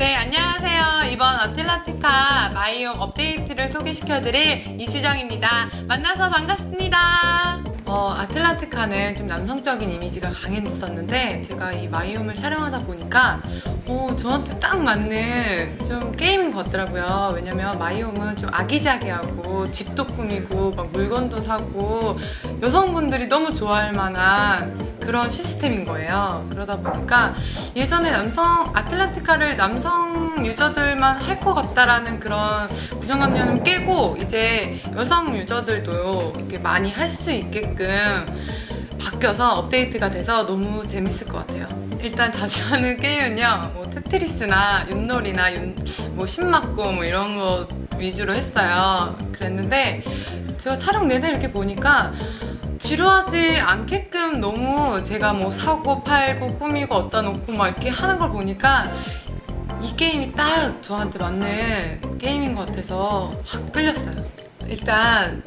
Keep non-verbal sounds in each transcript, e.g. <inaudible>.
네, 안녕하세요. 이번 아틀란티카 마이용 업데이트를 소개시켜드릴 이시정입니다. 만나서 반갑습니다. 어, 아틀란티카는 좀 남성적인 이미지가 강했었는데 제가 이 마이홈을 촬영하다 보니까 어, 저한테 딱 맞는 좀 게임인 것 같더라고요. 왜냐면 마이홈은 좀 아기자기하고 집도 꾸미고 막 물건도 사고 여성분들이 너무 좋아할 만한 그런 시스템인 거예요. 그러다 보니까 예전에 남성 아틀란티카를 남성 유저들만 할 것 같다라는 그런 고정관념을 깨고 이제 여성 유저들도 이렇게 많이 할 수 있게끔 바뀌어서 업데이트가 돼서 너무 재밌을 것 같아요. 일단 자주 하는 <laughs> 게임은요, 뭐 테트리스나 윷놀이나 윷, 뭐 신맞고 뭐 이런 거 위주로 했어요. 그랬는데 제가 촬영 내내 이렇게 보니까 지루하지 않게끔 너무 제가 뭐 사고 팔고 꾸미고 얻다 놓고 막 이렇게 하는 걸 보니까 이 게임이 딱 저한테 맞는 게임인 것 같아서 확 끌렸어요. 일단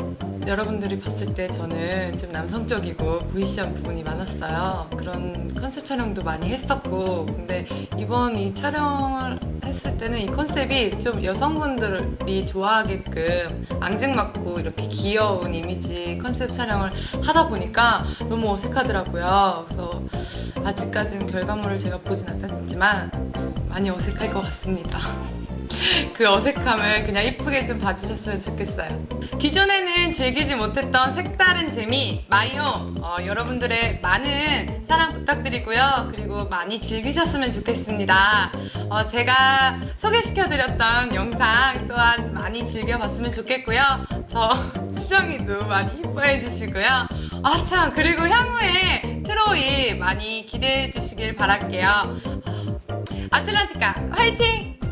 여러분들이 봤을 때 저는 좀 남성적이고 보이시한 부분이 많았어요. 그런 컨셉 촬영도 많이 했었고, 근데 이번 이 촬영을 했을 때는 이 컨셉이 좀 여성분들이 좋아하게끔 앙증맞고 이렇게 귀여운 이미지 컨셉 촬영을 하다 보니까 너무 어색하더라고요. 그래서 아직까지는 결과물을 제가 보진 않았지만 많이 어색할 것 같습니다. <laughs> 그 어색함을 그냥 이쁘게 좀 봐주셨으면 좋겠어요. 기존에는 즐기지 못했던 색다른 재미, 마이홈, 어, 여러분들의 많은 사랑 부탁드리고요. 그리고 많이 즐기셨으면 좋겠습니다. 어, 제가 소개시켜드렸던 영상 또한 많이 즐겨봤으면 좋겠고요. 저 <laughs> 수정이도 많이 이뻐해 주시고요. 아, 참, 그리고 향후에 트로이 많이 기대해 주시길 바랄게요. 아, 아틀란티카 화이팅!